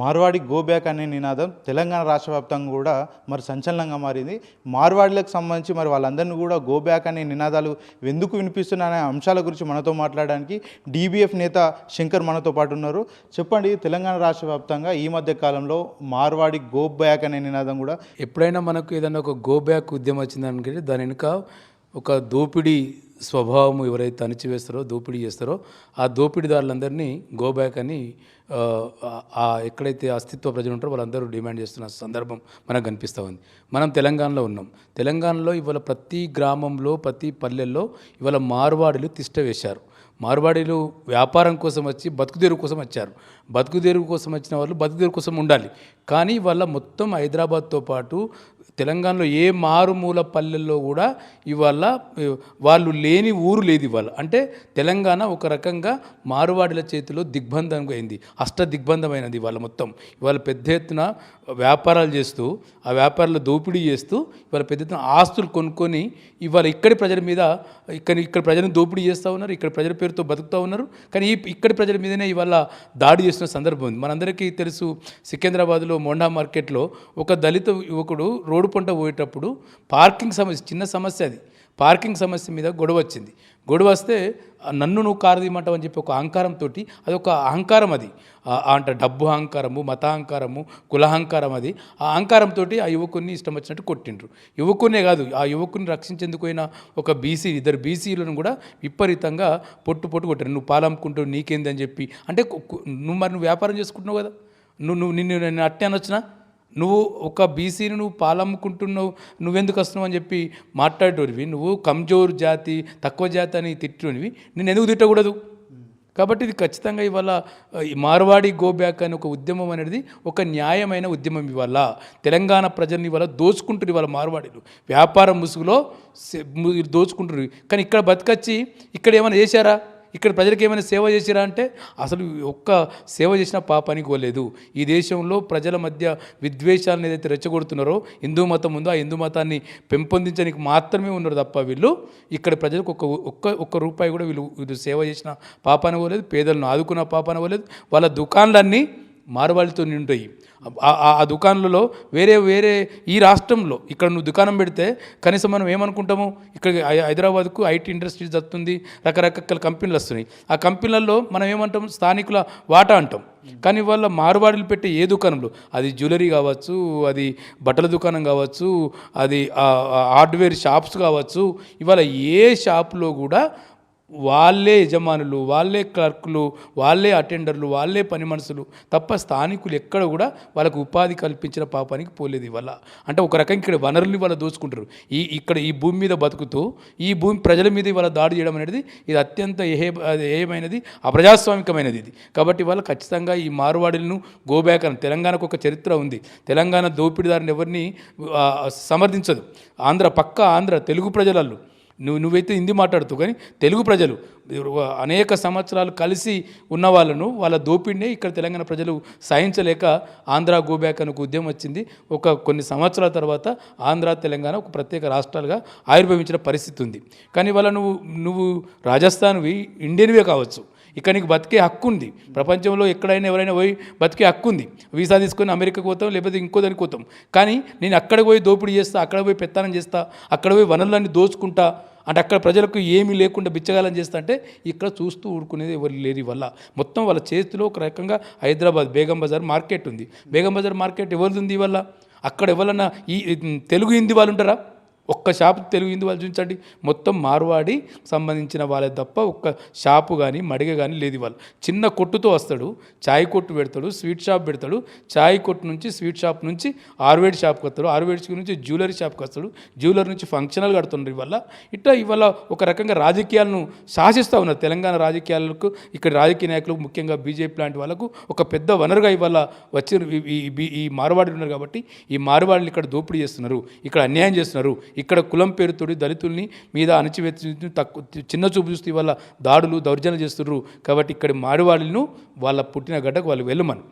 Marwadi go back అనే నినాదం తెలంగాణ రాష్ట్ర వ్యాప్తంగా కూడా మరి సంచలనంగా మారింది. మార్వాడిలకు సంబంధించి మరి వాళ్ళందరినీ కూడా గో బ్యాక్ అనే నినాదాలు ఎందుకు వినిపిస్తున్నాయనే అంశాల గురించి మనతో మాట్లాడడానికి డీబీఎఫ్ నేత శంకర్ మనతో పాటు ఉన్నారు. చెప్పండి తెలంగాణ రాష్ట్ర వ్యాప్తంగా ఈ మధ్య కాలంలో మార్వాడి గో బ్యాక్ అనే నినాదం కూడా ఎప్పుడైనా మనకు ఏదైనా ఒక గో బ్యాక్ ఉద్యమం వచ్చిందనుకుంటే దాని వెనుక ఒక దోపిడీ స్వభావం ఎవరైతే అణిచివేస్తారో దోపిడీ చేస్తారో ఆ దోపిడీదారులందరినీ గో బ్యాక్ అని ఆ, ఆ ఎక్కడైతే అస్తిత్వ ప్రజలు ఉంటారో వాళ్ళందరూ డిమాండ్ చేస్తున్న సందర్భం మనకు కనిపిస్తూ ఉంది. మనం తెలంగాణలో ఉన్నాం. తెలంగాణలో ఇవాళ ప్రతి గ్రామంలో ప్రతి పల్లెల్లో ఇవాళ మార్వాడీలు తిష్ట వేశారు. మార్వాడీలు వ్యాపారం కోసం వచ్చి బతుకుదేరు కోసం వచ్చారు. బతుకుదేరు కోసం వచ్చిన వాళ్ళు బతుకుదేరు కోసం ఉండాలి. కానీ వాళ్ళ మొత్తం హైదరాబాద్తో పాటు తెలంగాణలో ఏ మారుమూల పల్లెల్లో కూడా ఇవాళ వాళ్ళు లేని ఊరు లేదు ఇవాళ. అంటే తెలంగాణ ఒక రకంగా మారువాడిల చేతిలో దిగ్బంధం అయింది. అష్ట దిగ్బంధమైనది ఇవాళ మొత్తం. ఇవాళ పెద్ద ఎత్తున వ్యాపారాలు చేస్తూ ఆ వ్యాపారాలు దోపిడీ చేస్తూ ఇవాళ పెద్ద ఎత్తున ఆస్తులు కొనుక్కొని ఇవాళ ఇక్కడి ప్రజల మీద ఇక్కడ ఇక్కడ ప్రజలను దోపిడీ చేస్తూ ఉన్నారు ఇక్కడ ప్రజల పేరుతో బతుకుతూ ఉన్నారు. కానీ ఈ ఇక్కడి ప్రజల మీదనే ఇవాళ దాడి చేస్తున్న సందర్భం ఉంది. మనందరికీ తెలుసు సికింద్రాబాద్లో మోండా మార్కెట్లో ఒక దళిత యువకుడు రోడ్డు పంట పోయేటప్పుడు పార్కింగ్ సమస్య చిన్న సమస్య అది. పార్కింగ్ సమస్య మీద గొడవ వచ్చింది. గొడవ వస్తే నన్ను నువ్వు కారు తీయమంటావు అని చెప్పి ఒక అహంకారంతో అది ఒక అహంకారం అది. అంటే డబ్బు అహంకారము మత కులహంకారం కుల అహంకారం అది. ఆ అహంకారంతో ఆ యువకుని ఇష్టం వచ్చినట్టు కొట్టిండ్రు. యువకునే కాదు ఆ యువకుని రక్షించేందుకు అయిన ఒక బీసీ ఇద్దరు బీసీలను కూడా విపరీతంగా పొట్టు పొట్టు కొట్టారు. నువ్వు పాలమ్ముకుంటావు నీకేంది? అని చెప్పి. అంటే నువ్వు మరి నువ్వు వ్యాపారం చేసుకుంటున్నావు కదా. నువ్వు నువ్వు నిన్ను నేను అట్టే అనొచ్చునా? నువ్వు ఒక బీసీని నువ్వు పాలమ్ముకుంటున్నావు నువ్వెందుకు వస్తున్నావు అని చెప్పి మాట్లాడేటోనివి నువ్వు కమ్జోర్ జాతి తక్కువ జాతి అని తిట్టునివి నేను ఎందుకు తిట్టకూడదు? కాబట్టి ఇది ఖచ్చితంగా ఇవాళ ఈ మార్వాడి గో బ్యాక్ అనే ఒక ఉద్యమం అనేది ఒక న్యాయమైన ఉద్యమం ఇవాళ. తెలంగాణ ప్రజల్ని ఇవాళ దోచుకుంటారు ఇవాళ మార్వాడీలు. వ్యాపారం ముసుగులో దోచుకుంటారు కానీ ఇక్కడ బతకచ్చి ఇక్కడ ఏమైనా చేశారా? ఇక్కడ ప్రజలకు ఏమైనా సేవ చేసిరా అంటే అసలు ఒక్క సేవ చేసిన పాపానికి పోలేదు. ఈ దేశంలో ప్రజల మధ్య విద్వేషాలను ఏదైతే రెచ్చగొడుతున్నారో హిందూ మతం ఉందో ఆ హిందూ మతాన్ని పెంపొందించడానికి మాత్రమే ఉన్నారు తప్ప వీళ్ళు ఇక్కడ ప్రజలకు ఒక్క ఒక్క ఒక్క రూపాయి కూడా వీళ్ళు వీళ్ళు సేవ చేసిన పాపాన పోలేదు పేదలను ఆదుకున్న పాపాన పోలేదు. వాళ్ళ దుకాణాలన్నీ మారువాళ్ళతో నిండాయి. ఆ- ఆ- దుకాణాలలో వేరే వేరే ఈ రాష్ట్రంలో ఇక్కడ నువ్వు దుకాణం పెడితే కనీసం మనం ఏమనుకుంటాము? ఇక్కడ హైదరాబాద్కు ఐటీ ఇండస్ట్రీస్ వస్తుంది రకరకాల కంపెనీలు వస్తున్నాయి. ఆ కంపెనీలలో మనం ఏమంటాం? స్థానికుల వాటా అంటాం. కానీ వాళ్ళ మారువాడులు పెట్టే ఏ దుకాణంలో? అది జ్యువెలరీ కావచ్చు అది బట్టల దుకాణం కావచ్చు అది హార్డ్వేర్ షాప్స్ కావచ్చు. ఇవాళ ఏ షాప్లో కూడా వాళ్ళే యజమానులు వాళ్ళే క్లర్కులు వాళ్ళే అటెండర్లు వాళ్ళే పని మనుషులు. తప్ప స్థానికులు ఎక్కడ కూడా వాళ్ళకు ఉపాధి కల్పించిన పాపానికి పోలేదు ఇవాళ. అంటే ఒక రకంగా ఇక్కడ వనరుల్ని వాళ్ళు దోచుకుంటారు. ఈ ఇక్కడ ఈ భూమి మీద బతుకుతూ ఈ భూమి ప్రజల మీద ఇవాళ దాడి చేయడం అనేది ఇది అత్యంత ఏహే అది ఏమైనది? అప్రజాస్వామికమైనది ఇది. కాబట్టి వాళ్ళు ఖచ్చితంగా ఈ మారువాడులను గోబ్యాక్ అని తెలంగాణకు ఒక చరిత్ర ఉంది. తెలంగాణ దోపిడీదారుని ఎవరిని సమర్థించదు. ఆంధ్ర పక్క ఆంధ్ర తెలుగు ప్రజలల్లో. నువ్వు నువ్వైతే హిందీ మాట్లాడుతావు కానీ తెలుగు ప్రజలు అనేక సంవత్సరాలు కలిసి ఉన్న వాళ్ళను వాళ్ళ దోపిడినే ఇక్కడ తెలంగాణ ప్రజలు సహించలేక ఆంధ్ర గోబ్యాక్ అని ఒక ఉద్యమం వచ్చింది. ఒక కొన్ని సంవత్సరాల తర్వాత ఆంధ్ర తెలంగాణ ఒక ప్రత్యేక రాష్ట్రాలుగా ఆవిర్భవించిన పరిస్థితి ఉంది. కానీ వాళ్ళ నువ్వు నువ్వు రాజస్థాన్వి ఇండియన్వే కావచ్చు. ఇక్కడ నీకు బతికే హక్కు ఉంది. ప్రపంచంలో ఎక్కడైనా ఎవరైనా పోయి బతికే హక్కు ఉంది. వీసా తీసుకొని అమెరికాకు పోతాం లేకపోతే ఇంకో దానికి పోతాం. కానీ నేను అక్కడ పోయి దోపిడీ చేస్తా అక్కడ పోయి పెత్తానం చేస్తా అక్కడ పోయి వనరులన్నీ దోచుకుంటా అంటే అక్కడ ప్రజలకు ఏమీ లేకుండా బిచ్చగాలం చేస్తుంటే ఇక్కడ చూస్తూ ఊరుకునేది ఎవరు లేని వల్ల. మొత్తం వాళ్ళ చేతిలో ఒక రకంగా హైదరాబాద్ బేగం బజార్ మార్కెట్ ఉంది. బేగం బజార్ మార్కెట్ ఎవరిది ఉంది వల్ల అక్కడ ఎవరన్నా ఈ తెలుగు హిందీ వాళ్ళు ఉంటారా? ఒక్క షాపు తెలుగు హిందీ వాళ్ళు చూపించండి. మొత్తం మార్వాడి సంబంధించిన వాళ్ళే తప్ప ఒక్క షాపు కానీ మడిగ కానీ లేదు వాళ్ళు చిన్న కొట్టుతో వస్తాడు చాయ్ కొట్టు పెడతాడు స్వీట్ షాప్ పెడతాడు చాయ్ కొట్టు నుంచి స్వీట్ షాప్ నుంచి ఆరువేడి షాప్కి వస్తాడు ఆరువేడి నుంచి జ్యువెలరీ షాప్కి వస్తాడు జ్యువెలరీ నుంచి ఫంక్షనల్ కడుతుండ్రు ఇవాళ. ఇట్లా ఇవాళ ఒక రకంగా రాజకీయాలను శాసిస్తూ ఉన్నారు తెలంగాణ రాజకీయాలకు ఇక్కడ రాజకీయ నాయకులు ముఖ్యంగా బీజేపీ లాంటి వాళ్ళకు ఒక పెద్ద వనరుగా ఇవాళ వచ్చిన ఈ- ఈ- ఉన్నారు కాబట్టి ఈ మారువాడులు ఇక్కడ దోపిడీ చేస్తున్నారు ఇక్కడ అన్యాయం చేస్తున్నారు ఇక్కడ కులం పేరుతోటి దళితుల్ని మీద అణచివేసి తక్కువ చిన్న చూపు చూస్తే ఇవాళ దాడులు దౌర్జన్యం చేస్తున్నారు కాబట్టి ఇక్కడ మారువాడులను వాళ్ళ పుట్టిన గడ్డకు వాళ్ళు వెళ్ళమని.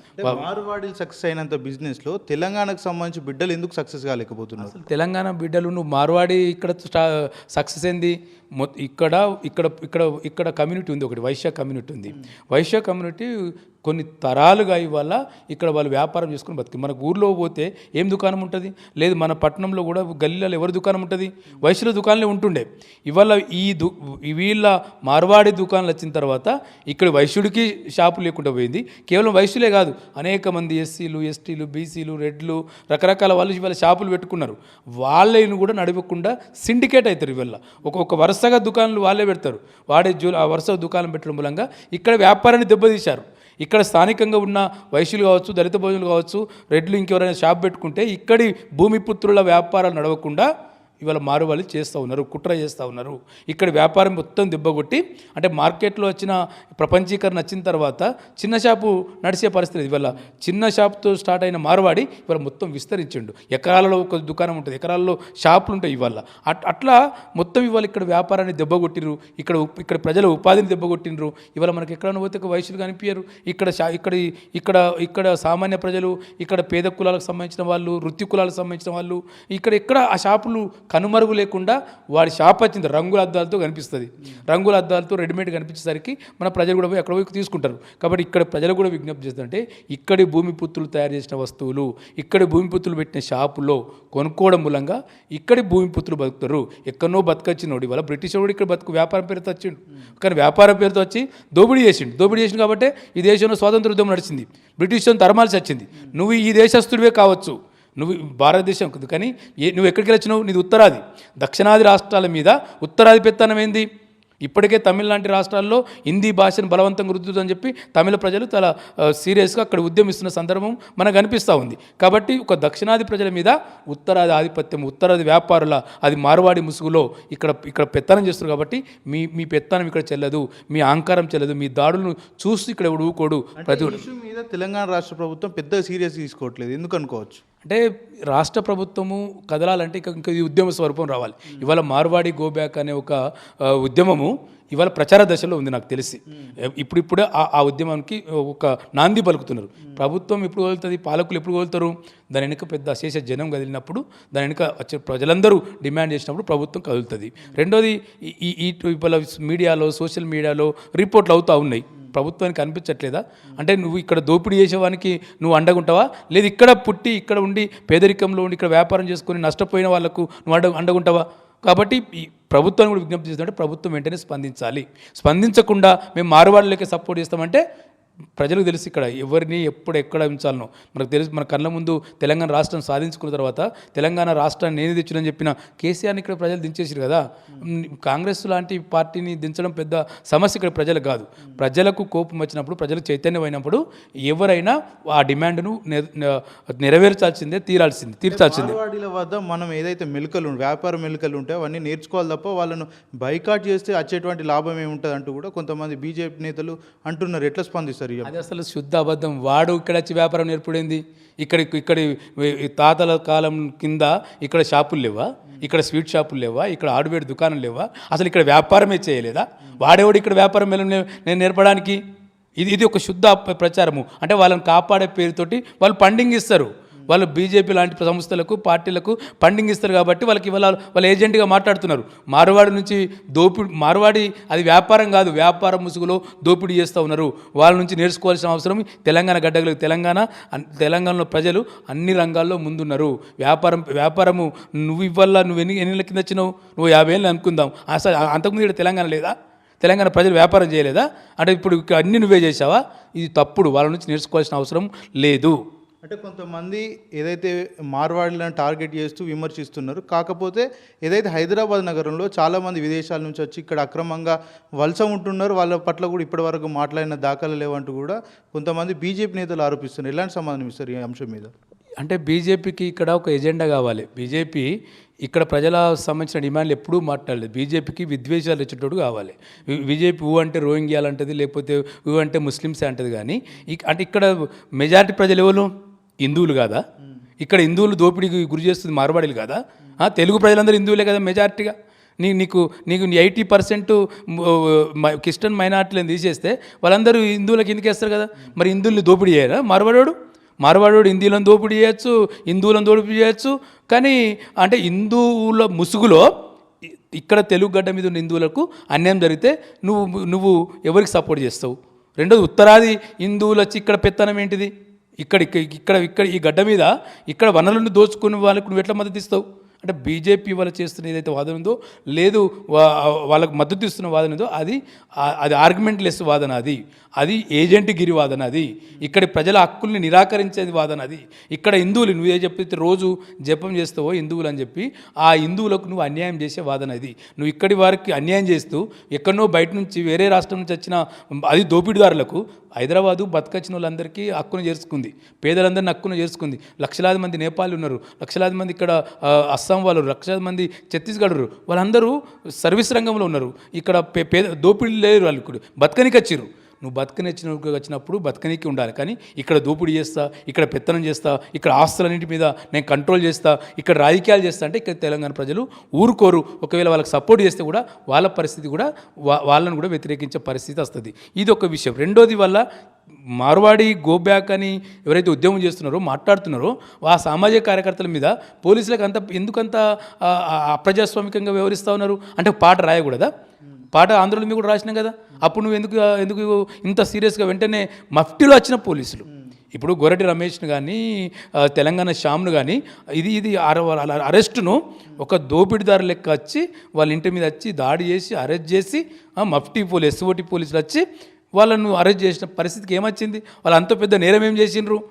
మార్వాడీలు సక్సెస్ అయినంత బిజినెస్లో తెలంగాణకు సంబంధించి బిడ్డలు ఎందుకు సక్సెస్ కాలేకపోతున్నారు? అసలు తెలంగాణ బిడ్డలు నువ్వు మార్వాడి ఇక్కడ స్టా సక్సెస్ మొ- ఇక్కడ ఇక్కడ ఇక్కడ ఇక్కడ కమ్యూనిటీ ఉంది ఒకటి వైశ్య కమ్యూనిటీ ఉంది. వైశ్య కమ్యూనిటీ కొన్ని తరాలుగా ఇవాళ ఇక్కడ వాళ్ళు వ్యాపారం చేసుకుని బతికి. మనకు ఊర్లో పోతే ఏం దుకాణం ఉంటుంది? లేదు మన పట్టణంలో కూడా గల్లీలలో ఎవరి దుకాణం ఉంటుంది? వైశ్యుల దుకాణాలే ఉంటుండే. ఇవాళ ఈ దు వీళ్ళ మార్వాడి దుకాణాలు వచ్చిన తర్వాత ఇక్కడ వైశ్యుడికి షాపు లేకుండా పోయింది. కేవలం వైశ్యులే కాదు అనేక మంది ఎస్సీలు ఎస్టీలు బీసీలు రెడ్లు రకరకాల వాళ్ళు ఇవాళ షాపులు పెట్టుకున్నారు. వాళ్ళని కూడా నడవకుండా సిండికేట్ అవుతారు ఇవాళ. ఒక్కొక్క వరుసగా దుకాణాలు వాళ్ళే పెడతారు. వాడే జూ ఆ వరుస దుకాణం పెట్టడం మూలంగా ఇక్కడ వ్యాపారాన్ని దెబ్బతీశారు. ఇక్కడ స్థానికంగా ఉన్న వైశ్యులు కావచ్చు దళిత భోజనులు కావచ్చు రెడ్లు ఇంకెవరైనా షాప్ పెట్టుకుంటే ఇక్కడి భూమిపుత్రుల వ్యాపారాలు నడవకుండా ఇవాళ మారువాలి చేస్తూ ఉన్నారు కుట్ర చేస్తూ ఉన్నారు. ఇక్కడ వ్యాపారం మొత్తం దెబ్బగొట్టి అంటే మార్కెట్లో వచ్చిన ప్రపంచీకరణ వచ్చిన తర్వాత చిన్న షాపు నడిచే పరిస్థితి ఇవాళ చిన్న షాప్తో స్టార్ట్ అయిన మార్వాడి ఇవాళ మొత్తం విస్తరించిండు. ఎకరాలలో ఒక దుకాణం ఉంటుంది ఎకరాల్లో షాపులు ఉంటాయి ఇవాళ. అట్ అట్లా మొత్తం ఇవాళ ఇక్కడ వ్యాపారాన్ని దెబ్బగొట్టిరు ఇక్కడ ఇక్కడ ప్రజల ఉపాధిని దెబ్బగొట్టినరు ఇవాళ మనకి ఎక్కడైనా పోతే వయసులు కనిపించారు ఇక్కడ షా ఇక్కడ ఇక్కడ ఇక్కడ సామాన్య ప్రజలు ఇక్కడ పేద కులాలకు సంబంధించిన వాళ్ళు వృత్తి కులాలకు సంబంధించిన వాళ్ళు ఇక్కడ ఎక్కడ ఆ షాపులు కనుమరుగు లేకుండా వాడి షాప్ వచ్చింది రంగుల అద్దాలతో కనిపిస్తుంది. రంగుల అద్దాలతో రెడీమేడ్ కనిపించేసరికి మన ప్రజలు కూడా పోయి అక్కడ పోయి తీసుకుంటారు. కాబట్టి ఇక్కడ ప్రజలు కూడా విజ్ఞప్తి చేస్తుంటే ఇక్కడి భూమిపుత్రులు తయారు చేసిన వస్తువులు ఇక్కడి భూమిపుత్రులు పెట్టిన షాపులో కొనుక్కోవడం మూలంగా ఇక్కడి భూమి పుత్రులు బతుకుతారు. ఎక్కడనో బతకొచ్చినోడు ఇవాళ బ్రిటిష్ వాడు ఇక్కడ బతుకు వ్యాపారం పేరుతో వచ్చిండు. కానీ వ్యాపారం పేరుతో వచ్చి దోపిడీ చేసిండు. దోపిడీ చేసిండు కాబట్టి ఈ దేశంలో స్వాతంత్ర ఉద్యమం నడిచింది. బ్రిటిష్ తరమాల్సి వచ్చింది. నువ్వు ఈ దేశస్తుడివే కావచ్చు. నువ్వు భారతదేశం కానీ ఏ నువ్వు ఎక్కడికి వచ్చినావు నీది ఉత్తరాది. దక్షిణాది రాష్ట్రాల మీద ఉత్తరాది పెత్తనం ఏంది? ఇప్పటికే తమిళ లాంటి రాష్ట్రాల్లో హిందీ భాషను బలవంతంగా రుద్దుతుందని చెప్పి తమిళ ప్రజలు చాలా సీరియస్గా అక్కడ ఉద్యమిస్తున్న సందర్భం మనకు అనిపిస్తూ ఉంది. కాబట్టి ఒక దక్షిణాది ప్రజల మీద ఉత్తరాది ఆధిపత్యం ఉత్తరాది వ్యాపారుల అది మార్వాడి ముసుగులో ఇక్కడ ఇక్కడ పెత్తనం చేస్తారు కాబట్టి మీ మీ పెత్తనం ఇక్కడ చెల్లదు మీ అహంకారం చెల్లదు మీ దాడులను చూస్తూ ఇక్కడ ఊకోడు ప్రతి మీద తెలంగాణ రాష్ట్ర ప్రభుత్వం పెద్దగా సీరియస్ తీసుకోవట్లేదు. ఎందుకు అనుకోవచ్చు? అంటే రాష్ట్ర ప్రభుత్వము కదలాలంటే ఇంకా ఇంకా ఈ ఉద్యమ స్వరూపం రావాలి. ఇవాళ మార్వాడి గో బ్యాక్ అనే ఒక ఉద్యమము ఇవాళ ప్రచార దశలో ఉంది నాకు తెలిసి. ఇప్పుడిప్పుడే ఆ ఆ ఉద్యమానికి ఒక నాంది పలుకుతున్నారు. ప్రభుత్వం ఎప్పుడు వదులుతుంది? పాలకులు ఎప్పుడు వదులుతారు? దాని వెనుక పెద్ద అశేష జనం కదిలినప్పుడు దాని వెనుక వచ్చే ప్రజలందరూ డిమాండ్ చేసినప్పుడు ప్రభుత్వం కదులుతుంది. రెండోది ఈ- ఈ ఈ ఇవాళ మీడియాలో సోషల్ మీడియాలో రిపోర్ట్లు అవుతూ ఉన్నాయి. ప్రభుత్వానికి అనిపించట్లేదా? అంటే నువ్వు ఇక్కడ దోపిడీ చేసేవానికి నువ్వు అండగుంటావా? లేదు ఇక్కడ పుట్టి ఇక్కడ ఉండి పేదరికంలో ఉండి ఇక్కడ వ్యాపారం చేసుకొని నష్టపోయిన వాళ్ళకు నువ్వు అండ అండగుంటావా? కాబట్టి ఈ ప్రభుత్వాన్ని కూడా విజ్ఞప్తి చేస్తుంటే ప్రభుత్వం వెంటనే స్పందించాలి. స్పందించకుండా మేము మారువాళ్ళకే సపోర్ట్ చేస్తామంటే ప్రజలకు తెలుసు ఇక్కడ ఎవరిని ఎప్పుడు ఎక్కడ ఉంచాలనో. మనకు తెలుసు మన కళ్ళ ముందు తెలంగాణ రాష్ట్రం సాధించుకున్న తర్వాత తెలంగాణ రాష్ట్రాన్ని నేను తెచ్చునని చెప్పిన కేసీఆర్ని ఇక్కడ ప్రజలు దించేసారు కదా. కాంగ్రెస్ లాంటి పార్టీని దించడం పెద్ద సమస్య ఇక్కడ ప్రజలకు కాదు. ప్రజలకు కోపం వచ్చినప్పుడు ప్రజలకు చైతన్యం అయినప్పుడు ఎవరైనా ఆ డిమాండ్ను నెరవేర్చాల్సిందే తీరాల్సిందే తీర్చాల్సిందే. వద్ద మనం ఏదైతే మెలుకలు వ్యాపార మెలుకలు ఉంటాయో అవన్నీ నేర్చుకోవాలి తప్ప వాళ్ళను బైకాట్ చేస్తే వచ్చేటువంటి లాభం ఏముంటుంది అంటూ కూడా కొంతమంది బీజేపీ నేతలు అంటున్నారు. ఎట్లా స్పందిస్తారు? ఇక? అది అసలు శుద్ధ అబద్ధం. వాడు ఇక్కడ వచ్చి వ్యాపారం నేర్పడింది? ఇక్కడ ఇక్కడ తాతల కాలం కింద ఇక్కడ షాపులు లేవా? ఇక్కడ స్వీట్ షాపులు లేవా? ఇక్కడ ఆడువేడి దుకాణం లేవా? అసలు ఇక్కడ వ్యాపారమే చేయలేదా? వాడేవాడు ఇక్కడ వ్యాపారం మేము నేను నేర్పడానికి? ఇది ఇది ఒక శుద్ధ ప్రచారము. అంటే వాళ్ళని కాపాడే పేరుతోటి వాళ్ళు పండింగ్ ఇస్తారు. వాళ్ళు బీజేపీ లాంటి సంస్థలకు పార్టీలకు ఫండింగ్ ఇస్తారు కాబట్టి వాళ్ళకి ఇవాళ వాళ్ళు ఏజెంట్గా మాట్లాడుతున్నారు. మార్వాడి నుంచి దోపిడి మార్వాడి అది వ్యాపారం కాదు వ్యాపారం ముసుగులో దోపిడీ చేస్తూ ఉన్నారు. వాళ్ళ నుంచి నేర్చుకోవాల్సిన అవసరం తెలంగాణ గడ్డగలు తెలంగాణ తెలంగాణలో ప్రజలు అన్ని రంగాల్లో ముందున్నారు. వ్యాపారం వ్యాపారము నువ్వు ఇవ్వాల నువ్వు ఎన్ని ఎన్ని కింద వచ్చినావు? నువ్వు యాభై ఏళ్ళు అనుకుందాం. అసలు అంతకుముందు ఇక్కడ తెలంగాణ లేదా? తెలంగాణ ప్రజలు వ్యాపారం చేయలేదా? అంటే ఇప్పుడు అన్ని నువ్వే చేసావా ఇది తప్పుడు. వాళ్ళ నుంచి నేర్చుకోవాల్సిన అవసరం లేదు. అంటే కొంతమంది ఏదైతే మార్వాడీలను టార్గెట్ చేస్తూ విమర్శిస్తున్నారు కాకపోతే ఏదైతే హైదరాబాద్ నగరంలో చాలామంది విదేశాల నుంచి వచ్చి ఇక్కడ అక్రమంగా వలస ఉంటున్నారు వాళ్ళ పట్ల కూడా ఇప్పటివరకు మాట్లాడిన దాఖలు లేవంటూ కూడా కొంతమంది బీజేపీ నేతలు ఆరోపిస్తున్నారు. ఎలాంటి సమాధానం ఇస్తారు ఈ అంశం మీద? అంటే బీజేపీకి ఇక్కడ ఒక ఎజెండా కావాలి. బీజేపీ ఇక్కడ ప్రజల సంబంధించిన డిమాండ్లు ఎప్పుడూ మాట్లాడలేదు. బీజేపీకి విద్వేషాలు ఇచ్చేటోడు కావాలి. బీజేపీ ఊ అంటే రోహింగ్యాలు అంటది లేకపోతే ఊ అంటే ముస్లిమ్స్ అంటది కానీ ఇక్- అంటే ఇక్కడ మెజారిటీ ప్రజలు ఎవరు? హిందువులు కాదా? ఇక్కడ హిందువులు దోపిడీకి గురి చేస్తుంది మార్వాడీలు కాదా? తెలుగు ప్రజలందరూ హిందువులే కదా మెజారిటీగా నీ నీకు నీకు ఎయిటీ పర్సెంట్ క్రిస్టియన్ మైనార్టీలను తీసేస్తే వాళ్ళందరూ హిందువుల కిందకి వేస్తారు కదా? మరి హిందువుల్ని దోపిడీ చేయరా? మార్వాడోడు? మార్వాడోడు హిందీలను దోపిడీ చేయొచ్చు హిందువులను దోపిడీ చేయొచ్చు. కానీ అంటే హిందువుల ముసుగులో ఇక్కడ తెలుగు గడ్డ మీద ఉన్న హిందువులకు అన్యాయం జరిగితే నువ్వు నువ్వు ఎవరికి సపోర్ట్ చేస్తావు? రెండోది ఉత్తరాది హిందువులు వచ్చి ఇక్కడ పెత్తనం ఏంటిది? ఇక్కడ ఇక్కడ ఇక్కడ ఈ గడ్డ మీద ఇక్కడ వనరులను దోచుకునే వాళ్ళకు నువ్వు ఎట్లా మద్దతు ఇస్తావు? అంటే బీజేపీ వాళ్ళు చేస్తున్న ఏదైతే వాదన ఉందో లేదు వా- వాళ్ళకు మద్దతు ఇస్తున్న వాదన ఉందో అది అది ఆర్గ్యుమెంట్ లెస్ వాదన అది. అది ఏజెంట్ గిరి వాదన అది. ఇక్కడి ప్రజల హక్కుల్ని నిరాకరించేది వాదన అది. ఇక్కడ హిందువులు నువ్వే చెప్పితే రోజు జపం చేస్తావో హిందువులు అని చెప్పి ఆ హిందువులకు నువ్వు అన్యాయం చేసే వాదన ఇది నువ్వు ఇక్కడి వారికి అన్యాయం చేస్తూ ఎక్కడనో బయట నుంచి వేరే రాష్ట్రం నుంచి వచ్చిన అది దోపిడిదారులకు హైదరాబాదు బతకచ్చిన వాళ్ళందరికీ హక్కును చేర్చుకుంది. పేదలందరినీ హక్కును చేర్చుకుంది. లక్షలాది మంది నేపాల్ ఉన్నారు. లక్షలాది మంది ఇక్కడ ఆ, అస్సాం వాళ్ళు లక్ష మంది ఛత్తీస్గఢ్ వాళ్ళందరూ సర్వీస్ రంగంలో ఉన్నారు. ఇక్కడ పే- పేద దోపిడీ లేరు వాళ్ళు ఇక్కడ బతకనికి వచ్చిర్రు. నువ్వు బతకనిచ్చిన వచ్చినప్పుడు బతకనికి ఉండాలి. కానీ ఇక్కడ దోపిడీ చేస్తా ఇక్కడ పెత్తనం చేస్తా ఇక్కడ ఆస్తులన్నింటి మీద నేను కంట్రోల్ చేస్తా ఇక్కడ రాజకీయాలు చేస్తా అంటే ఇక్కడ తెలంగాణ ప్రజలు ఊరుకోరు. ఒకవేళ వాళ్ళకి సపోర్ట్ చేస్తే కూడా వాళ్ళ పరిస్థితి కూడా వాళ్ళని కూడా వ్యతిరేకించే పరిస్థితి వస్తుంది. ఇది ఒక విషయం. రెండోది వల్ల మార్వాడి గో బ్యాక్ అని ఎవరైతే ఉద్యమం చేస్తున్నారో మాట్లాడుతున్నారో ఆ సామాజిక కార్యకర్తల మీద పోలీసులకు అంత ఎందుకంత అప్రజాస్వామికంగా వ్యవహరిస్తూ ఉన్నారు? అంటే పాట రాయకూడదా? పాట ఆంధ్రలో మీద కూడా రాసినాం కదా? అప్పుడు నువ్వు ఎందుకు ఎందుకు ఇంత సీరియస్గా వెంటనే మఫ్టీలో వచ్చిన పోలీసులు? ఇప్పుడు గొరటి రమేష్ను కానీ తెలంగాణ శ్యామ్ను కానీ ఇది ఇది అరెస్టును ఒక దోపిడిదారు లెక్క వచ్చి వాళ్ళ ఇంటి మీద వచ్చి దాడి చేసి అరెస్ట్ చేసి మఫ్టీ పోలీస్ ఎస్ఓటి పోలీసులు వచ్చి వాళ్ళను అరెస్ట్ చేసిన పరిస్థితికి ఏమొచ్చింది? వాళ్ళు అంత పెద్ద నేరం ఏం చేసిండ్రు?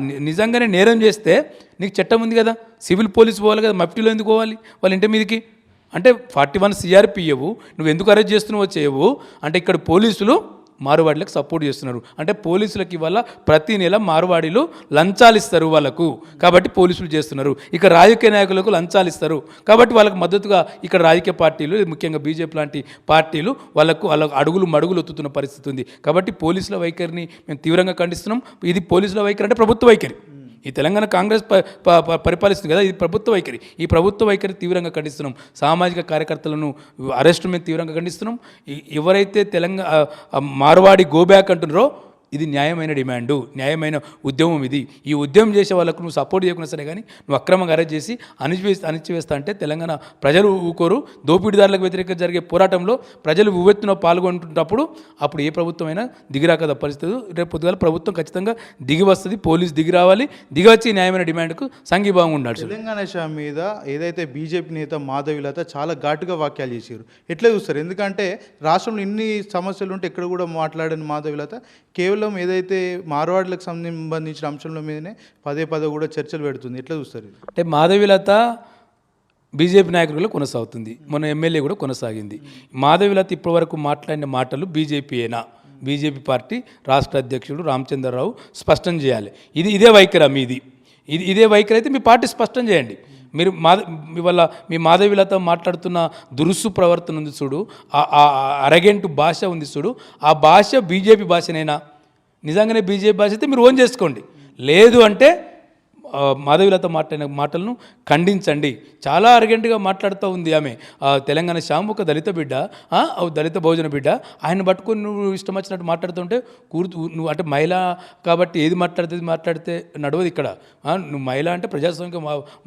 నిజంగానే నేరం చేస్తే నీకు చట్టం ఉంది కదా? సివిల్ పోలీస్ పోవాలి కదా? మఫ్టీలో ఎందుకు పోవాలి? వాళ్ళ ఇంటి మీదకి. అంటే ఫార్టీ వన్ సిఆర్పి నువ్వు ఎందుకు అరెస్ట్ చేస్తున్నావో చేయవు. అంటే ఇక్కడ పోలీసులు మారువాడిలకు సపోర్ట్ చేస్తున్నారు. అంటే పోలీసులకు ఇవాళ ప్రతి నెల మారువాడీలు లంచాలు ఇస్తారు వాళ్ళకు. కాబట్టి పోలీసులు చేస్తున్నారు. ఇక రాజకీయ నాయకులకు లంచాలు ఇస్తారు. కాబట్టి వాళ్ళకు మద్దతుగా ఇక్కడ రాజకీయ పార్టీలు ముఖ్యంగా బీజేపీ లాంటి పార్టీలు వాళ్ళకు వాళ్ళ అడుగులు మడుగులు ఒత్తుతున్న పరిస్థితి ఉంది. కాబట్టి పోలీసుల వైఖరిని మేము తీవ్రంగా ఖండిస్తున్నాం. ఇది పోలీసుల వైఖరి అంటే ప్రభుత్వ వైఖరి. ఈ తెలంగాణ కాంగ్రెస్ ప- ప- పరిపాలిస్తుంది కదా ఇది ప్రభుత్వ వైఖరి. ఈ ప్రభుత్వ వైఖరి తీవ్రంగా ఖండిస్తున్నాం. సామాజిక కార్యకర్తలను అరెస్టు మీద తీవ్రంగా ఖండిస్తున్నాం. ఎవరైతే తెలంగాణ మార్వాడి గోబ్యాక్ అంటున్నారో ఇది న్యాయమైన డిమాండు న్యాయమైన ఉద్యమం ఇది. ఈ ఉద్యమం చేసే వాళ్ళకు నువ్వు సపోర్ట్ చేయకుండా సరే కానీ నువ్వు అక్రమంగా అరెస్ట్ చేసి అణిచివే అణిచివేస్తా అంటే తెలంగాణ ప్రజలు ఊకోరు. దోపిడీదారులకు వ్యతిరేకంగా జరిగే పోరాటంలో ప్రజలు ఉవ్వెత్తున పాల్గొంటున్నప్పుడు అప్పుడు ఏ ప్రభుత్వమైనా దిగిరాక తప్పనిస్తుంది రేపు పొద్దుగాల ప్రభుత్వం ఖచ్చితంగా దిగి వస్తుంది పోలీస్ దిగి రావాలి. దిగి వచ్చి న్యాయమైన డిమాండ్కు సంఘీభావం ఉండాలి తెలంగాణ షా మీద ఏదైతే బీజేపీ నేత మాధవిలత చాలా ఘాటుగా వాక్యాలు చేశారు. ఎట్లా చూస్తారు? ఎందుకంటే రాష్ట్రంలో ఇన్ని సమస్యలు ఉంటే ఎక్కడ కూడా మాట్లాడని మాధవిలత కేవలం ఏదైతే మార్వాడులకు సంబంధించిన అంశంలో మీదనే పదే పదే కూడా చర్చలు పెడుతుంది. ఎట్లా చూస్తారు అంటే మాధవిలత బీజేపీ నాయకులు కొనసాగుతుంది. మన ఎమ్మెల్యే కూడా కొనసాగింది. మాధవిలత ఇప్పటివరకు మాట్లాడిన మాటలు బీజేపీయేనా? బీజేపీ పార్టీ రాష్ట్ర అధ్యక్షుడు రామచంద్రరావు స్పష్టం చేయాలి. ఇది ఇదే వైఖరి మీది. ఇది ఇదే వైఖరి అయితే మీ పార్టీ స్పష్టం చేయండి. మీరు మా ఇవాళ వల్ల మీ మాధవిలతో మాట్లాడుతున్న దురుసు ప్రవర్తన ఉంది చూడు. ఆ అరగెంటు భాష ఉంది చూడు. ఆ భాష బీజేపీ భాషనైనా? నిజంగానే బీజేపీ భాష అయితే మీరు ఓన్ చేసుకోండి. లేదు అంటే మాధవిలత మాట్లాడిన మాటలను ఖండించండి. చాలా అర్జెంటుగా మాట్లాడుతూ ఉంది ఆమె. తెలంగాణ శ్యామ్ ఒక దళిత బిడ్డ ఓ దళిత భోజన బిడ్డ. ఆయన పట్టుకొని నువ్వు ఇష్టం వచ్చినట్టు మాట్లాడుతుంటే కూర్చు నువ్వు అంటే మహిళ కాబట్టి ఏది మాట్లాడితే మాట్లాడితే నడవదు ఇక్కడ. నువ్వు మహిళ అంటే ప్రజాస్వామ్యం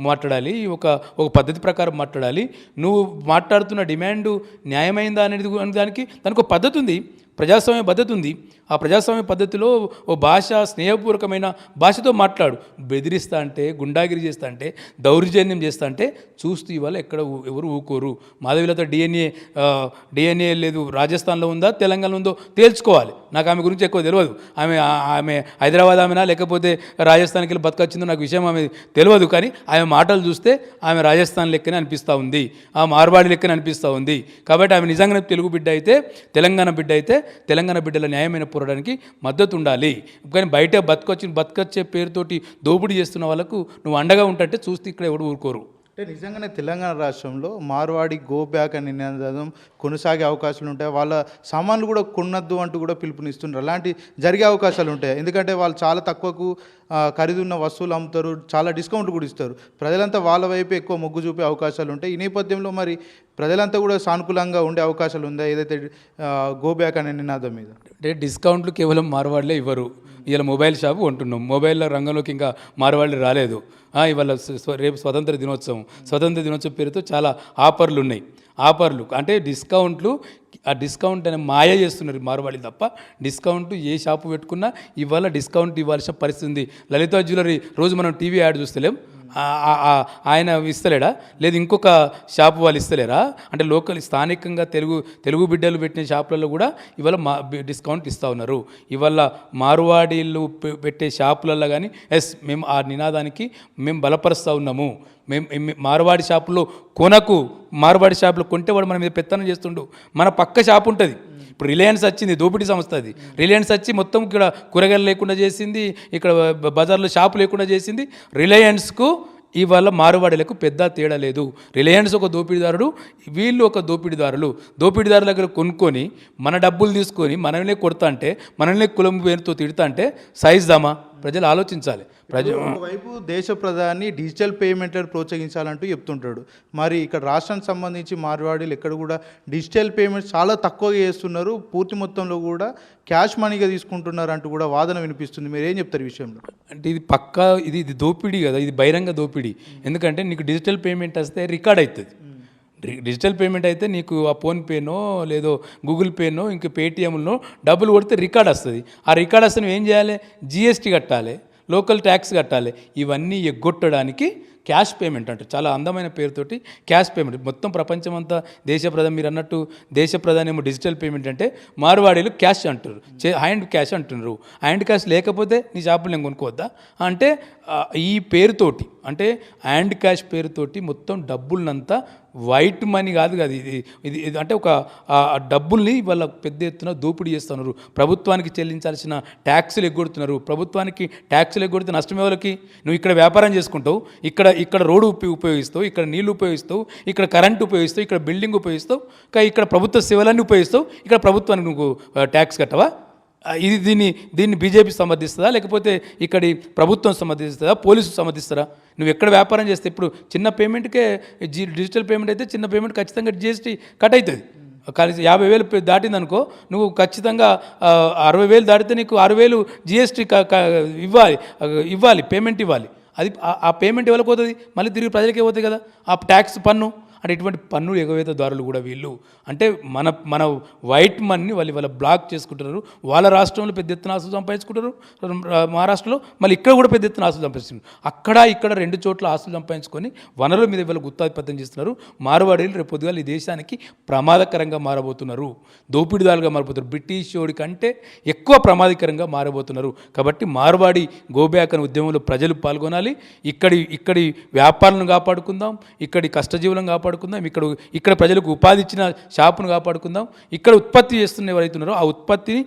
మాట్లాడాలి ఒక ఒక పద్ధతి ప్రకారం మాట్లాడాలి. నువ్వు మాట్లాడుతున్న డిమాండ్ న్యాయమైందా అనేది దానికి దానికి ఒక పద్ధతి ఉంది. ప్రజాస్వామ్య పద్ధతి ఉంది. ఆ ప్రజాస్వామ్య పద్ధతిలో ఓ భాష స్నేహపూర్వకమైన భాషతో మాట్లాడు. బెదిరిస్తా అంటే గుండాగిరి చేస్తా అంటే దౌర్జన్యం చేస్తా అంటే చూస్తూ ఇవాళ ఎక్కడ ఊ- ఎవరు ఊకోరు. మాధవిలతో డిఎన్ఏ డిఎన్ఏ లేదు రాజస్థాన్లో ఉందా తెలంగాణలో ఉందో తేల్చుకోవాలి. నాకు ఆమె గురించి ఎక్కువ తెలియదు ఆమె ఆమె హైదరాబాద్ ఆమెనా లేకపోతే రాజస్థాన్కి వెళ్ళి బతకొచ్చిందో నాకు విషయం ఆమె తెలియదు కానీ ఆమె మాటలు చూస్తే ఆమె రాజస్థాన్ లెక్కనే అనిపిస్తూ ఉంది. ఆ మార్వాడి లెక్కనే అనిపిస్తూ ఉంది. కాబట్టి ఆమె నిజంగానే తెలుగు బిడ్డ అయితే తెలంగాణ బిడ్డ అయితే తెలంగాణ బిడ్డల న్యాయమైన పోరాడానికి మద్దతు ఉండాలి కానీ బయట బతకొచ్చిన బతకొచ్చే పేరుతోటి దోపిడీ చేస్తున్న వాళ్ళకు నువ్వు అండగా ఉంటే చూస్తే ఇక్కడ ఎవడు ఊరుకోరు. అంటే నిజంగానే తెలంగాణ రాష్ట్రంలో మార్వాడి గో బ్యాక్ అనే నినాదం కొనసాగే అవకాశాలు ఉంటాయి. వాళ్ళ సామాన్లు కూడా కొనద్దు అంటూ కూడా పిలుపునిస్తున్నారు. అలాంటి జరిగే అవకాశాలు ఉంటాయి. ఎందుకంటే వాళ్ళు చాలా తక్కువకు ఖరీదున్న వస్తువులు అమ్ముతారు. చాలా డిస్కౌంట్ కూడా ఇస్తారు. ప్రజలంతా వాళ్ళ వైపు ఎక్కువ మొగ్గు చూపే అవకాశాలు ఉంటాయి. ఈ నేపథ్యంలో మరి ప్రజలంతా కూడా సానుకూలంగా ఉండే అవకాశాలు ఉందా? ఏదైతే గోబ్యాక్ అనే నినాదం మీద? అంటే డిస్కౌంట్లు కేవలం మార్వాడలే ఇవ్వరు. ఇవాళ మొబైల్ షాప్ కొంటున్నాం. మొబైల్ రంగంలోకి ఇంకా మార్వాళ్ళు రాలేదు. ఇవాళ రేపు స్వతంత్ర దినోత్సవం. స్వతంత్ర దినోత్సవం పేరుతో చాలా ఆఫర్లు ఉన్నాయి. ఆఫర్లు. అంటే డిస్కౌంట్లు ఆ డిస్కౌంట్ అనే మాయ చేస్తున్నారు ఈ మార్వాడి తప్ప. డిస్కౌంట్ ఏ షాపు పెట్టుకున్నా ఇవాళ డిస్కౌంట్ ఇవ్వాల్సిన పరిస్థితి ఉంది. లలితా జ్యువెలరీ రోజు మనం టీవీ యాడ్ చూస్తలేం. ఆయన ఇస్తలేడా? లేదు ఇంకొక షాపు వాళ్ళు ఇస్తలేరా? అంటే లోకల్ స్థానికంగా తెలుగు తెలుగు బిడ్డలు పెట్టిన షాపులలో కూడా ఇవాళ మా డిస్కౌంట్ ఇస్తూ ఉన్నారు. ఇవాళ మార్వాడీలు పె- పెట్టే షాపులలో కానీ ఎస్ మేము ఆ నినాదానికి మేము బలపరుస్తూ ఉన్నాము. మేము మార్వాడి షాపులో కొనకు మార్వాడి షాపులో కొంటే వాడు మన మీద పెత్తనం చేస్తుండు. మన పక్క షాపు ఉంటుంది. ఇప్పుడు రిలయన్స్ వచ్చింది దోపిడీ సంస్థ అది. రిలయన్స్ వచ్చి మొత్తం ఇక్కడ కూరగాయలు లేకుండా చేసింది ఇక్కడ బజార్లో షాపు లేకుండా చేసింది. రిలయన్స్కు ఇవాళ మారువాడలకు పెద్ద తేడా లేదు. రిలయన్స్ ఒక దోపిడీదారుడు వీళ్ళు ఒక దోపిడీదారులు. దోపిడీదారుల దగ్గర కొనుక్కొని మన డబ్బులు తీసుకొని మనల్ని కొడతా అంటే మనల్ని కులం పేరుతో తిడతా అంటే సైజ్ దామా? ప్రజలు ఆలోచించాలి. ఒకవైపు దేశ ప్రధాని డిజిటల్ పేమెంట్లను ప్రోత్సహించాలంటూ చెప్తుంటాడు. మరి ఇక్కడ రాష్ట్రానికి సంబంధించి మార్వాడీలు ఎక్కడ కూడా డిజిటల్ పేమెంట్స్ చాలా తక్కువగా చేస్తున్నారు. పూర్తి మొత్తంలో కూడా క్యాష్ మనీగా తీసుకుంటున్నారు అంటూ కూడా వాదన వినిపిస్తుంది. మీరు ఏం చెప్తారు ఈ విషయంలో? అంటే ఇది పక్కా ఇది ఇది దోపిడీ కదా. ఇది బహిరంగ దోపిడీ. ఎందుకంటే నీకు డిజిటల్ పేమెంట్ వస్తే రికార్డ్ అవుతుంది డిజిటల్ పేమెంట్ అయితే నీకు ఆ ఫోన్పేనో లేదో గూగుల్ పేనో ఇంక పేటిఎంలో డబ్బులు కొడితే రికార్డ్ వస్తుంది. ఆ రికార్డ్ వస్తే నువ్వు ఏం చేయాలి? జిఎస్టీ కట్టాలి. లోకల్ ట్యాక్స్ కట్టాలి. ఇవన్నీ ఎగ్గొట్టడానికి క్యాష్ పేమెంట్ అంటారు. చాలా అందమైన పేరుతోటి క్యాష్ పేమెంట్. మొత్తం ప్రపంచమంతా దేశ ప్రధాని మీరు అన్నట్టు దేశ ప్రధాని ఏమో డిజిటల్ పేమెంట్ అంటే మార్వాడీలు క్యాష్ అంటారు చే హ్యాండ్ క్యాష్ అంటున్నారు హ్యాండ్ క్యాష్ లేకపోతే నీ షాపులు నేను కొనుక్కోవద్దా? అంటే ఈ పేరుతోటి అంటే హ్యాండ్ క్యాష్ పేరుతోటి మొత్తం డబ్బులనంతా వైట్ మనీ కాదు కదా. ఇది ఇది ఇది అంటే ఒక డబ్బుల్ని వాళ్ళ పెద్ద ఎత్తున దోపిడీ చేస్తున్నారు. ప్రభుత్వానికి చెల్లించాల్సిన ట్యాక్సులు ఎగ్గొడుతున్నారు. ప్రభుత్వానికి ట్యాక్సులు ఎగ్గొడితే నష్టం ఎవరికి? నువ్వు ఇక్కడ వ్యాపారం చేసుకుంటావు ఇక్కడ ఇక్కడ రోడ్డు ఉపయోగిస్తావు ఇక్కడ నీళ్ళు ఉపయోగిస్తావు ఇక్కడ కరెంట్ ఉపయోగిస్తావు ఇక్కడ బిల్డింగ్ ఉపయోగిస్తావు ఇక్కడ ప్రభుత్వ సేవలన్నీ ఉపయోగిస్తావు ఇక్కడ ప్రభుత్వానికి నువ్వు ట్యాక్స్ కట్టవా? ఇది దీన్ని దీన్ని బీజేపీ సమర్థిస్తుందా? లేకపోతే ఇక్కడి ప్రభుత్వం సమర్థిస్తుందా? పోలీసు సమర్థిస్తారా? నువ్వు ఎక్కడ వ్యాపారం చేస్తే ఇప్పుడు చిన్న పేమెంట్కే జీ డిజిటల్ పేమెంట్ అయితే చిన్న పేమెంట్ ఖచ్చితంగా జిఎస్టీ కట్ అవుతుంది. కలిసి యాభై వేలు దాటిందనుకో నువ్వు ఖచ్చితంగా అరవై వేలు దాటితే నీకు ఆరు వేలు జిఎస్టీ ఇవ్వాలి. ఇవ్వాలి పేమెంట్ ఇవ్వాలి. అది ఆ- ఆ పేమెంట్ ఎవరికి పోతుంది? మళ్ళీ తిరిగి ప్రజలకే పోతుంది కదా. ఆ ట్యాక్స్ పన్ను. అంటే ఇటువంటి పన్ను ఎగవేతదారులు కూడా వీళ్ళు. అంటే మన మన వైట్ మనీని వాళ్ళు వాళ్ళ బ్లాక్ చేసుకుంటున్నారు. వాళ్ళ రాష్ట్రంలో పెద్ద ఎత్తున ఆస్తులు సంపాదించుకుంటారు మహారాష్ట్రలో మళ్ళీ ఇక్కడ కూడా పెద్ద ఎత్తున ఆస్తులు సంపాదిస్తున్నారు. అక్కడ ఇక్కడ రెండు చోట్ల ఆస్తులు సంపాదించుకొని వనరుల మీద వీళ్ళు గుత్తాధిపత్యం చేస్తున్నారు. మారువాడీలు రేపు పొద్దుగాల ఈ దేశానికి ప్రమాదకరంగా మారబోతున్నారు. దోపిడిదారులుగా మారబోతున్నారు. బ్రిటిష్ వాడి కంటే ఎక్కువ ప్రమాదకరంగా మారబోతున్నారు. కాబట్టి మార్వాడి గోబ్యాక్ అనే ఉద్యమంలో ప్రజలు పాల్గొనాలి. ఇక్కడి ఇక్కడి వ్యాపారాలను కాపాడుకుందాం. ఇక్కడి కష్టజీవులను కాపాడుకుందాం. ఇక్కడ ఇక్కడ ప్రజలకు ఉపాధి ఇచ్చిన షాపును కాపాడుకుందాం. ఇక్కడ ఉత్పత్తి చేస్తున్న ఎవరైతే ఉన్నారో ఆ ఉత్పత్తిని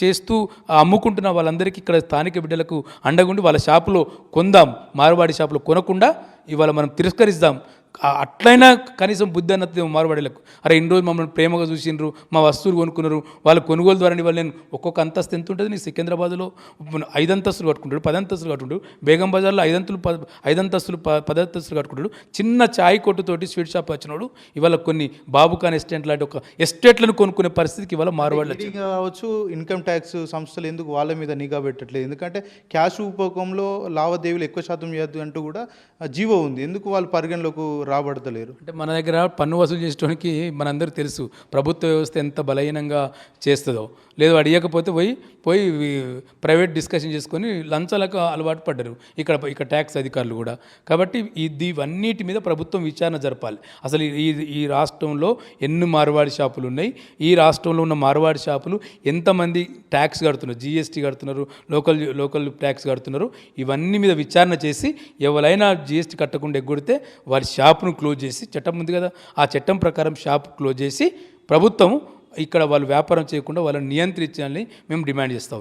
చేస్తూ అమ్ముకుంటున్న వాళ్ళందరికీ ఇక్కడ స్థానిక బిడ్డలకు అండగుండి వాళ్ళ షాపులో కొందాం. మారువాడి షాపులో కొనకుండా ఇవాళ మనం తిరస్కరిస్తాం అట్లయినా కనీసం బుద్ధి అన్నది మారుబడేలకు. అరే ఇన్ని రోజు మమ్మల్ని ప్రేమగా చూసిండ్రు మా వస్తువులు కొనుక్కున్నారు వాళ్ళ కొనుగోలు ద్వారా ఇవాళ నేను ఒక్కొక్క అంతస్తు ఎంత ఉంటుంది నీ సికింద్రాబాద్లో? ఐదు అంతస్తులు కట్టుకుంటాడు పది అంతస్తులు కట్టుకుంటాడు బేగం బజార్లో ఐదంతులు ప ఐదు అంతస్తులు ప పది అంతస్తులు కట్టుకుంటాడు చిన్న చాయ్ కొట్టుతోటి స్వీట్ షాప్ వచ్చినాడు ఇవాళ కొన్ని బాబుకాన్ ఎస్టేట్ లాంటి ఒక ఎస్టేట్లను కొనుక్కునే పరిస్థితికి ఇవాళ మారువాళ్ళు కావచ్చు ఇన్కమ్ ట్యాక్స్ సంస్థలు ఎందుకు వాళ్ళ మీద నిఘా పెట్టట్లేదు? ఎందుకంటే క్యాష్ రూపకంలో లావాదేవీలు ఎక్కువ శాతం చేయొద్దు అంటూ కూడా జీవో ఉంది. ఎందుకు వాళ్ళు పరిగణలోకి రాబడతలేరు. అంటే మన దగ్గర పన్ను వసూలు చేసేటానికి మనందరూ తెలుసు ప్రభుత్వ వ్యవస్థ ఎంత బలహీనంగా చేస్తుందో. లేదు అడిగకపోతే పోయి పోయి ప్రైవేట్ డిస్కషన్ చేసుకొని లంచాలకు అలవాటు పడ్డారు. ఇక్కడ ఇక్కడ ట్యాక్స్ అధికారులు కూడా. కాబట్టి ఇది ఇవన్నిటి మీద ప్రభుత్వం విచారణ జరపాలి. అసలు ఈ ఈ రాష్ట్రంలో ఎన్ని మార్వాడి షాపులు ఉన్నాయి? ఈ రాష్ట్రంలో ఉన్న మార్వాడి షాపులు ఎంతమంది ట్యాక్స్ కడుతున్నారు? జిఎస్టీ కడుతున్నారు లోకల్ లోకల్ ట్యాక్స్ కడుతున్నారు? ఇవన్నీ మీద విచారణ చేసి ఎవరైనా జిఎస్టీ కట్టకుండా ఎగ్గొడితే వారి షాప్ షాప్ను క్లోజ్ చేసి చట్టం ఉంది కదా ఆ చట్టం ప్రకారం షాప్ క్లోజ్ చేసి ప్రభుత్వం ఇక్కడ వాళ్ళు వ్యాపారం చేయకుండా వాళ్ళని నియంత్రించాలని మేము డిమాండ్ చేస్తాం